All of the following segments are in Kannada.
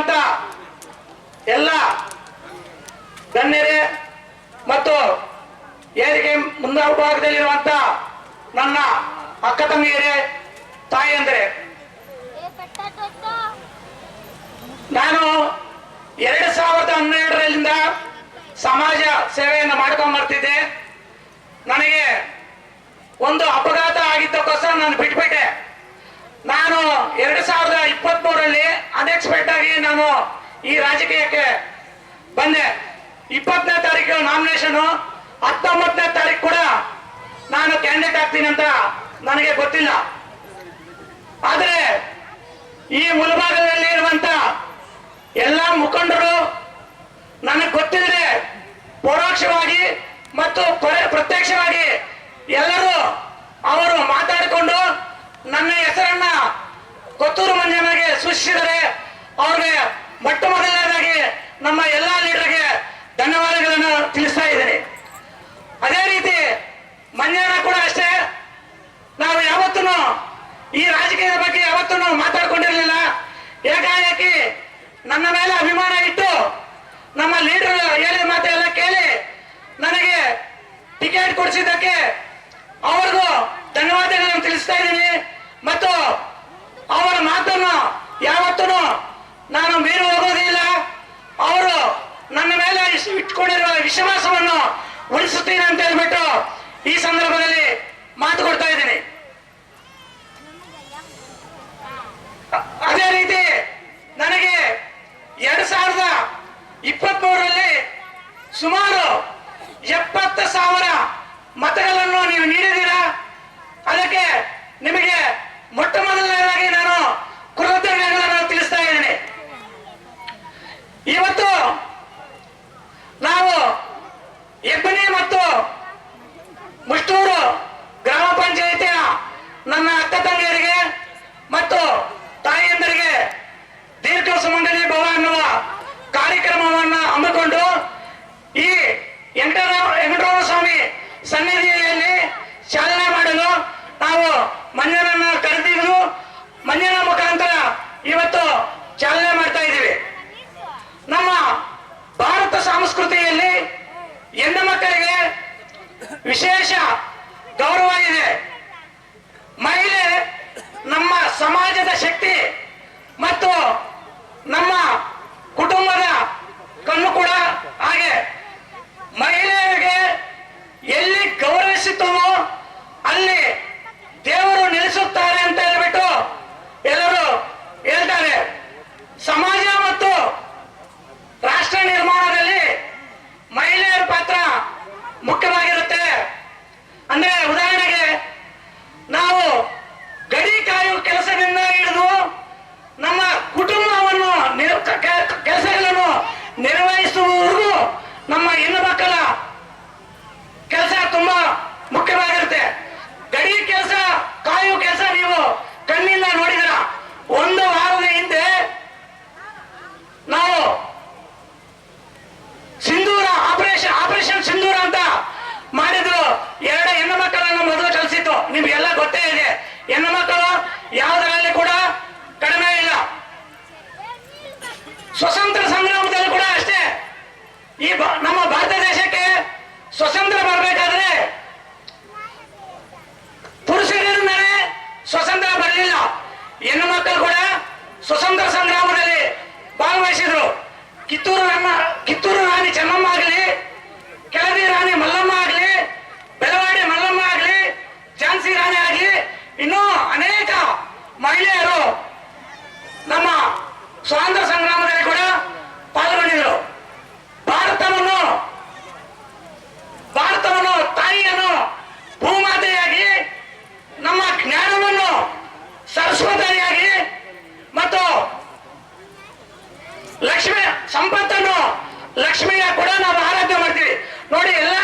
ಇಲ್ಲಿರುವಂತ ಎಲ್ಲ ಗಣ್ಯರೇ ಮತ್ತು ಏರಿಕೆ ಮುಂಭಾಗದಲ್ಲಿರುವಂತ ನನ್ನ ಅಕ್ಕ ತಂಗಿಯರೇ, ತಾಯಿಯಂದರೆ. ನಾನು ಎರಡ್ ಸಾವಿರದ ಹನ್ನೆರಡರಿಂದ ಸಮಾಜ ಸೇವೆಯನ್ನು ಮಾಡ್ಕೊಂಡು ಬರ್ತಿದ್ದೆ. ನನಗೆ ಒಂದು ಅಪಘಾತ ಆಗಿದ್ದಕ್ಕೋಸ್ಕರ ನಾನು ಬಿಟ್ಬಿಟ್ಟೆ. ನಾನು ಎರಡ್ ಸಾವಿರದ ಇಪ್ಪತ್ತ್ ಮೂರರಲ್ಲಿ ಅನ್ಎಕ್ಸ್ಪೆಕ್ಟ್ ಆಗಿ ನಾನು ಈ ರಾಜಕೀಯಕ್ಕೆ ಬಂದೆ. ಇಪ್ಪತ್ತನೇ ತಾರೀಕು ನಾಮಿನೇಷನ್ ಹತ್ತೊಂಬತ್ತನೇ ತಾರೀಕು ಕೂಡ ನಾನು ಕ್ಯಾಂಡಿಡೇಟ್ ಆಗ್ತೀನಿ ಅಂತ ನನಗೆ ಗೊತ್ತಿಲ್ಲ. ಆದರೆ ಈ ಮುಲ್ಭಾಗದಲ್ಲಿ ಇರುವಂತ ಎಲ್ಲ ಮುಖಂಡರು ನನಗೆ ಗೊತ್ತಿಲ್ಲದೆ ಪರೋಕ್ಷವಾಗಿ ಮತ್ತು ಪರ- ಪ್ರತ್ಯಕ್ಷವಾಗಿ ಎಲ್ಲರೂ ಅವರು ಮಾತಾಡಿಕೊಂಡು ನನ್ನ ಹೆಸರನ್ನ ಕೊತ್ತೂರು ಮಂಜಣ್ಣಗೆ ಸೂಚಿಸಿದರೆ ಅವ್ರಿಗೆ ಮೊಟ್ಟ ಮೊದಲನೇದಾಗಿ ನಮ್ಮ ಎಲ್ಲಾ ಲೀಡರ್ಗೆ ಧನ್ಯವಾದಗಳನ್ನು ತಿಳಿಸ್ತಾ ಇದ್ದೀನಿ. ಅದೇ ರೀತಿ ಮಂಜಾನ ಕೂಡ ಅಷ್ಟೇ. ನಾವು ಯಾವತ್ತೂ ಈ ರಾಜಕೀಯದ ಬಗ್ಗೆ ಯಾವತ್ತೂ ಮಾತಾಡ್ಕೊಂಡಿರಲಿಲ್ಲ. ಏಕಾಏಕಿ ನನ್ನ ಮೇಲೆ ಅಭಿಮಾನ ಇಟ್ಟು ನಮ್ಮ ಲೀಡರ್ ಹೇಳಿದ ಮಾತೆಲ್ಲ ಕೇಳಿ ನನಗೆ ಟಿಕೆಟ್ ಕೊಡಿಸಿದ್ದಕ್ಕೆ ಅವ್ರಿಗೂ ಧನ್ಯವಾದಗಳನ್ನು ತಿಳಿಸ್ತಾ ಇದ್ದೀನಿ. ಮತ್ತು ಅವರ ಮಾತನ್ನು ಯಾವತ್ತೂ ನಾನು ಮೀರಿ ಹೋಗೋದಿಲ್ಲ ಅವರು ನನ್ನ ಮೇಲೆ ಇಟ್ಕೊಂಡಿರುವ ವಿಶ್ವಾಸವನ್ನು ಉಳಿಸುತ್ತೀನಿ ಅಂತ ಹೇಳ್ಬಿಟ್ಟು ಈ ಸಂದರ್ಭದಲ್ಲಿ ಮಾತು ಕೊಡ್ತಾ ಇದ್ದೀನಿ. ಅದೇ ರೀತಿ ನನಗೆ ಎರಡ್ ಸಾವಿರದ ಇಪ್ಪತ್ತ್ ಮೂರರಲ್ಲಿ ಸುಮಾರು ಎಪ್ಪತ್ತು ಸಾವಿರ ಮತಗಳನ್ನು ನೀವು ನೀಡಿದ್ದೀರಾ ಅದಕ್ಕೆ ನಿಮಗೆ ಮೊಟ್ಟ ಮೊದಲನೇದಾಗಿ ನಾನು ಕೃತಜ್ಞತೆಗಳನ್ನು ತಿಳಿಸ್ತಾ ಇದ್ದೀನಿ ಇವತ್ತು ನಾವು ಹೆಬ್ಬನಿ ಮತ್ತು ಮುಷ್ಟೂರು ಗ್ರಾಮ ಪಂಚಾಯಿತಿಯ ನನ್ನ ಅಕ್ಕ ತಂಗಿಯರಿಗೆ ಮತ್ತು ತಾಯಿಯಂದರಿಗೆ ದೀರ್ಘ ಸುಮಂಗಲಿ ಭವ ಅನ್ನುವ ಕಾರ್ಯಕ್ರಮವನ್ನ ಹಮ್ಮಿಕೊಂಡು ಈ ವೆಂಕಟರ ವೆಂಕಟರಮಣ ಸ್ವಾಮಿ ಸನ್ನಿಧಿಯಲ್ಲಿ ಚಾಲನೆ ಮಾಡಲು ನಾವು ಮಂಜನನ್ನ ಕರೆದಿದ್ರು ಮಂಜನ ಮುಖಾಂತರ ಇವತ್ತು ಚಾಲನೆ ಮಾಡ್ತಾ ಇದ್ದೀವಿ. ನಮ್ಮ ಭಾರತ ಸಂಸ್ಕೃತಿಯಲ್ಲಿ ಹೆಣ್ಣು ಮಕ್ಕಳಿಗೆ ವಿಶೇಷ ಗೌರವ ಇದೆ. ಮಹಿಳೆ ನಮ್ಮ ಸಮಾಜದ ಶಕ್ತಿ ಮತ್ತು ನಮ್ಮ ಕುಟುಂಬದ ಕಣ್ಣು ಕೂಡ ಹಾಗೆ ಮಹಿಳೆಯರಿಗೆ ಎಲ್ಲಿ ಗೌರವಿಸುತ್ತವೋ ಅಲ್ಲಿ ದೇವರು ನಿಲ್ಲಿಸುತ್ತಾರೆ ಅಂತ ಹೇಳ್ಬಿಟ್ಟು ಎಲ್ಲರೂ ಹೇಳ್ತಾರೆ ಸಮಾಜ ಮತ್ತು ರಾಷ್ಟ್ರ ನಿರ್ಮಾಣದಲ್ಲಿ ಮಹಿಳೆಯರ ಪಾತ್ರ ಮುಖ್ಯವಾಗಿರುತ್ತೆ ಅಂದ್ರೆ ಉದಾಹರಣೆಗೆ ನಾವು ಗಡಿ ಕಾಯುವ ಕೆಲಸದಿಂದ ಹಿಡಿದು ನಮ್ಮ ಕುಟುಂಬವನ್ನು ನಿರ್- ಕ- ಕ- ಕೆಲಸಗಳನ್ನು ನಿರ್ವಹಿಸುವವರೆಗೂ ನಮ್ಮ ಹೆಣ್ಣು ಮಕ್ಕಳ ಕೆಲಸ ತುಂಬಾ ಮುಖ್ಯವಾಗಿರುತ್ತೆ. ಗಡಿ ಕೆಲಸ ಕಾಯುವ ಕೆಲಸ ನೀವು ಕಣ್ಣಿಂದ ನೋಡಿದ್ರ. ಒಂದು ವಾರದ ಹಿಂದೆ ನಾವು ಸಿಂಧೂರ ಆಪರೇಷನ್ ಆಪರೇಷನ್ ಸಿಂಧೂರ ಅಂತ ಮಾಡಿದ್ರು. ಎರಡು ಹೆಣ್ಣು ಮಕ್ಕಳನ್ನು ಮೊದಲು ಕಲಿಸಿತ್ತು ನಿಮ್ಗೆಲ್ಲ ಸಂಪತ್ತನ್ನು ಲಕ್ಷ್ಮಿಯ ಕೂಡ ನಾವು ಆರಾಧನೆ ಮಾಡ್ತೀವಿ. ನೋಡಿ ಎಲ್ಲಾನು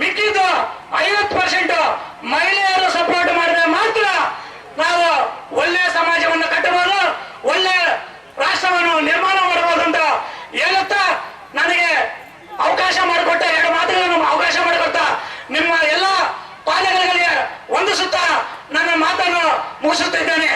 ಮಿಕ್ಕಿದ ಐವತ್ತು ಪರ್ಸೆಂಟ್ ಮಹಿಳೆಯರು ಸಪೋರ್ಟ್ ಮಾಡಿದ್ರೆ ಮಾತ್ರ ನಾವು ಒಳ್ಳೆಯ ಸಮಾಜವನ್ನು ಕಟ್ಟಬಹುದು, ಒಳ್ಳೆ ರಾಷ್ಟ್ರವನ್ನು ನಿರ್ಮಾಣ ಮಾಡಬಹುದು ಅಂತ ಹೇಳುತ್ತಾ ನನಗೆ ಅವಕಾಶ ಮಾಡಿಕೊಟ್ಟ ಎರಡು ಮಾತುಗಳನ್ನು ಅವಕಾಶ ಮಾಡಿಕೊಡ್ತಾ ನಿಮ್ಮ ಎಲ್ಲ ಪಾದಗಳಿಗೆ ಸುತ್ತ ನನ್ನ ಮಾತನ್ನು ಮುಗಿಸುತ್ತಿದ್ದೇನೆ.